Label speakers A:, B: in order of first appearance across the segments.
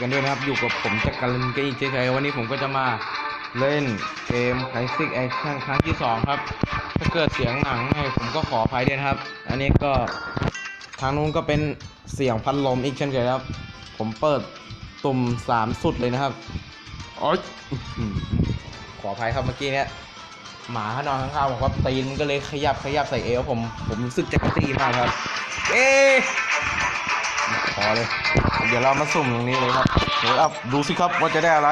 A: กันด้วยนะครับ อยู่กับผมจักรินกันอีกเช่นเคยวันนี้ผมก็จะมาเล่นเกม Classic Action ครั้งที่ 2 ครับ ถ้าเกิดเสียงหนังให้ผมก็ขออภัยด้วยนะครับ อันนี้ก็ทางนู้นก็เป็นเสียงพัดลมอีกเช่นเคยครับ ผมเปิดตุ่มสามสุดเลยนะครับโอ๊ยอื้อหือขออภัยครับเมื่อกี้เนี้ยหมาเขานอนข้างๆผมครับตีนมันก็เลยขยับขยับใส่เอวผมผมรู้สึกจะกระตีมากครับ เอ๊ะพอเลย เดี๋ยวเรามาสุ่มตรงนี้เลยครับเดี๋ยวอัพดูสิครับว่าจะได้อะไร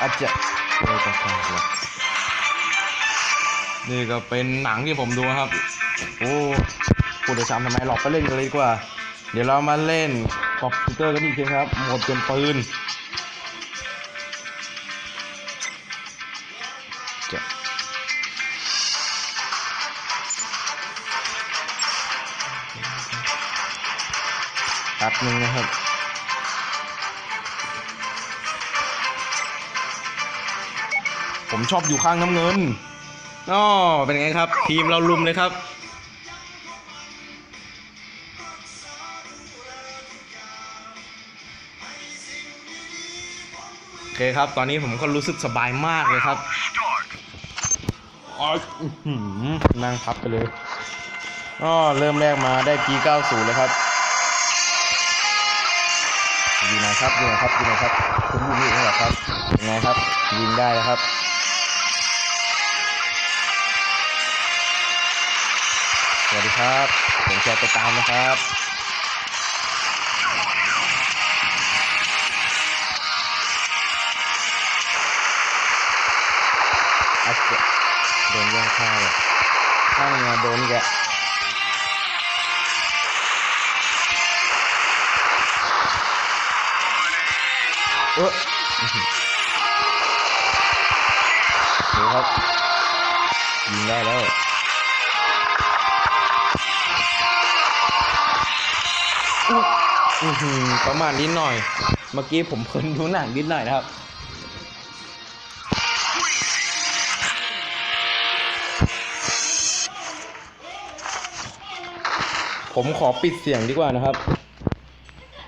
A: อาจจะโอ้ยะนี่ก็เป็นหนังที่ผมดูครับ โอ้ปูดจะซ้ำทำไมหลอกไปเล่นกันเลยดีกว่า เดี๋ยวเรามาเล่นคอมพิวเตอร์กันอีกทีครับ หมดเป็นปืน ป๊บนึงนะครับ ผมชอบอยู่ข้างน้ำเงินอ๋อเป็นไงครับ ทีมเราลุมเลยครับโอเคครับ ตอนนี้ผมก็รู้สึกสบายมากเลยครับอ๋อหือนั่งพับไปเลยอ๋อเริ่มแรกมาได้ G90 เลยครับ ยู่ไหนครับยู่ไหนครับยู่ไหนครับคุณอยู่นี่เหรอครับยังไงครับ ยิงได้แล้วครับสวัสดีครับผมจะไปตามนะครับอาจจะโดนย่งข้าวเลยข้างเงาโดนแก เอออื้อหือครับยิงได้แล้วอือหือประมาณนิดหน่อย เมื่อกี้ผมเพลินดูหนังนิดหน่อยนะครับผมขอปิดเสียงดีกว่านะครับ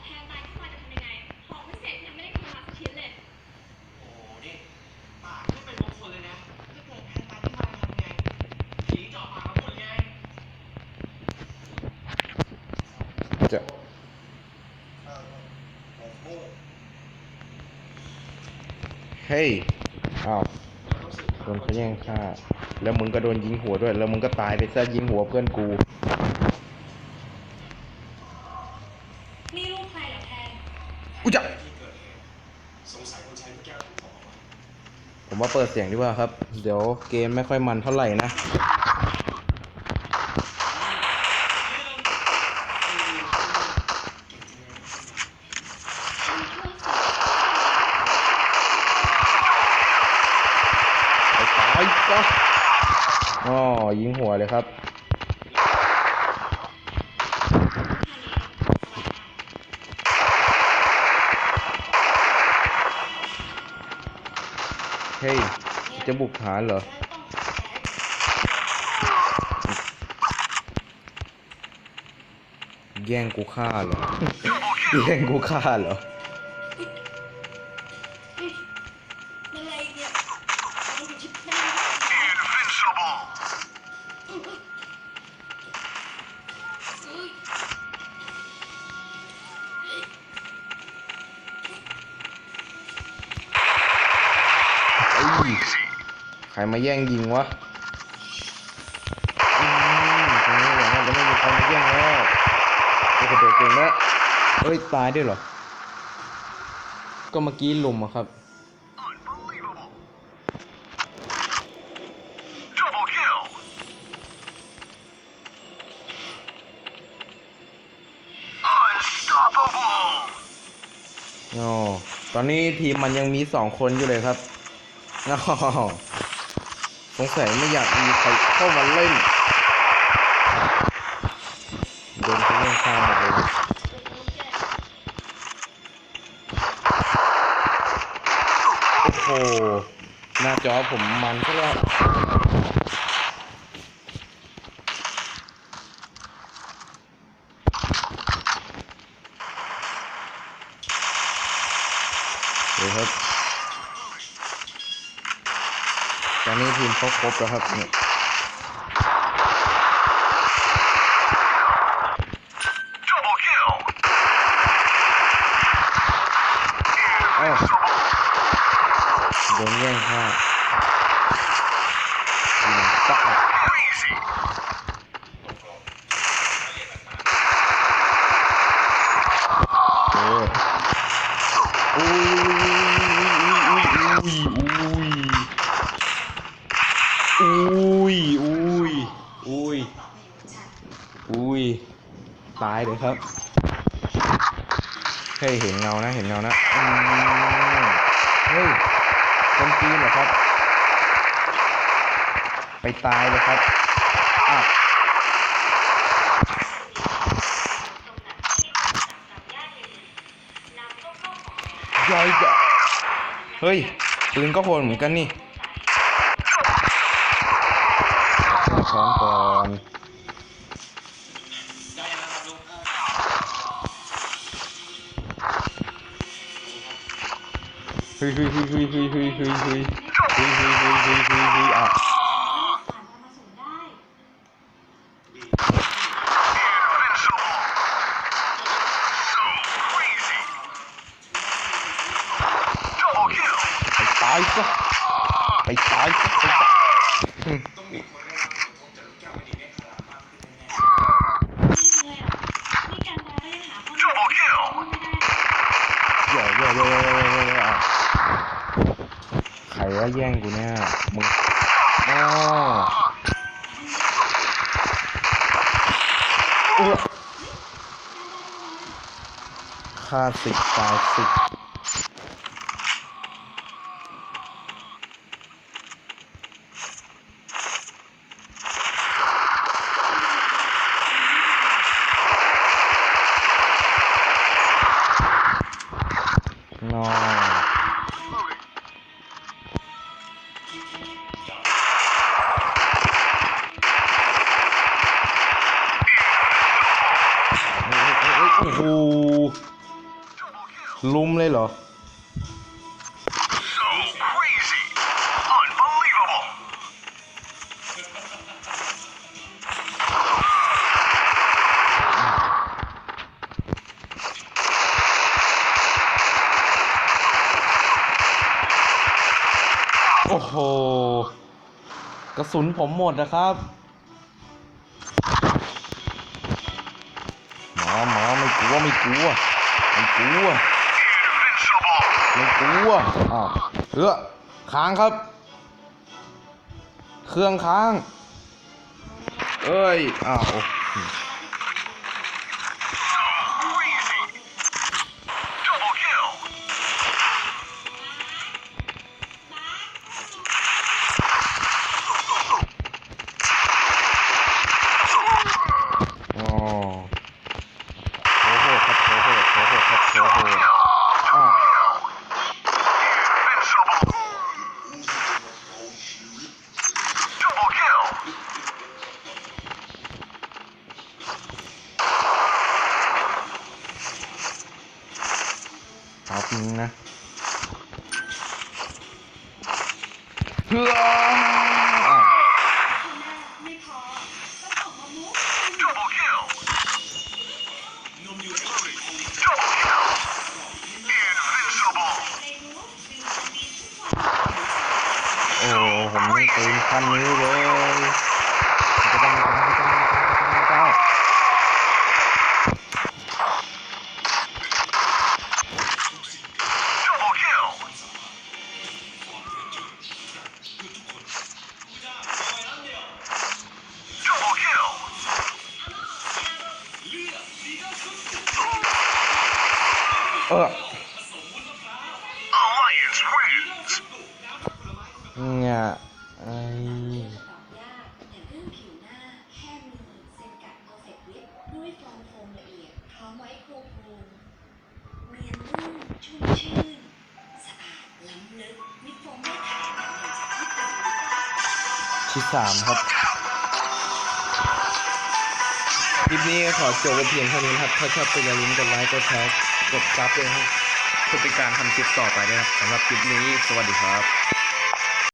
B: แทนตายขึ้นมาจะทำยังไงของไม่เสร็จยังไม่ได้ทำมาสักชิ้นเลย
C: โอ้โหนี่ปากไม่เป็นมงคลเลยนะถ้าเกิดแทนตายที่มาทำไงผีเจาะปากมาหมดไง
A: จะเฮ้ยอ้าวโดนเขาแย่งฆ่า แล้วมึงก็โดนยิงหัวด้วย แล้วมึงก็ตายไปซะยิงหัวเพื่อนกู
B: นี่ลูกใครเหรอแทน
A: อุยจะ
C: ที่เกิดเหตุสงสัยคนใช้เมื่อกี้ถูกถอดออกมา
A: ผมว่าเปิดเสียงดีกว่าครับ เดี๋ยวเกมไม่ค่อยมันเท่าไหร่นะ ยิงหัวเลยครับ เฮ้ย จะบุกฐานเหรอ แย่งกูฆ่าเหรอ แย่งกูฆ่าเหรอ ใครมาแย่งยิงวะอืมตรงนี้เหรอจะไม่มีใครมาแย่งแล้วโอ้โหโดดเก่งแล้วเอ้ย ตายด้วยเหรอ ก็เมื่อกี้ลุมอะครับ อ๋อตอนนี้ทีมมันยังมีสองคนอยู่เลยครับอ๋อสงสัยไม่อยากมีใครเข้ามาเล่นโดนเขาแย่งข้ามหมดเลยโอ้โห หน้าจอผมมันก็แล้ว ครับ ตอนนี้ทีมเขาครบแล้วครับเนี่ยโดนแย่งฆ่ายิงปัก อุ้ย ตายเลยครับเฮ้ยเห็นเงานะ เห็นเงานะเฮ้ย คนจีนเหรอครับ ไปตายเลยครับอ้าวย่อยจะเฮ้ย ปืนก็โหดเหมือนกันนี่แค้นก่อน ฮ้ยเฮ้ยเฮ้ยเฮ้ยเฮ้ยเฮ้ยเฮ้ยเฮ้ยเฮ้ยเฮ้ยเฮ้ยเฮ้ยเฮ้ยเฮ้ยอะ
B: ผ่านมาส่งไป
A: ตายซะไปตายซะไปตายอืม
B: นี่เลย
A: ว่าแย่งกูเนี่ยมึงอ๋อเอ้อฆ่าศึกตายศึกนอเลุมเลยเหรอโอ้โห กระสุนผมหมดนะครับ หมอหมอไม่กลัวไม่กลัวไม่กลัว ไม่กลัวอ้าวเออค้างครับ เครื่องค้าง เอ้ย อ้าว โอ้ผมไม่ตื่นขั้นนี้เลยา
B: กญี่ปุ่น
A: ที่สามครับ คลิปนี้ขอจบไว้เพียงเท่านี้ครับ ถ้าชอบก็อย่าลืมกดไลค์ กดแชร์ กดซับด้วยครับเพื่อเป็นการทำคลิปต่อไปด้วยนะครับสำหรับคลิปนี้ สวัสดีครับ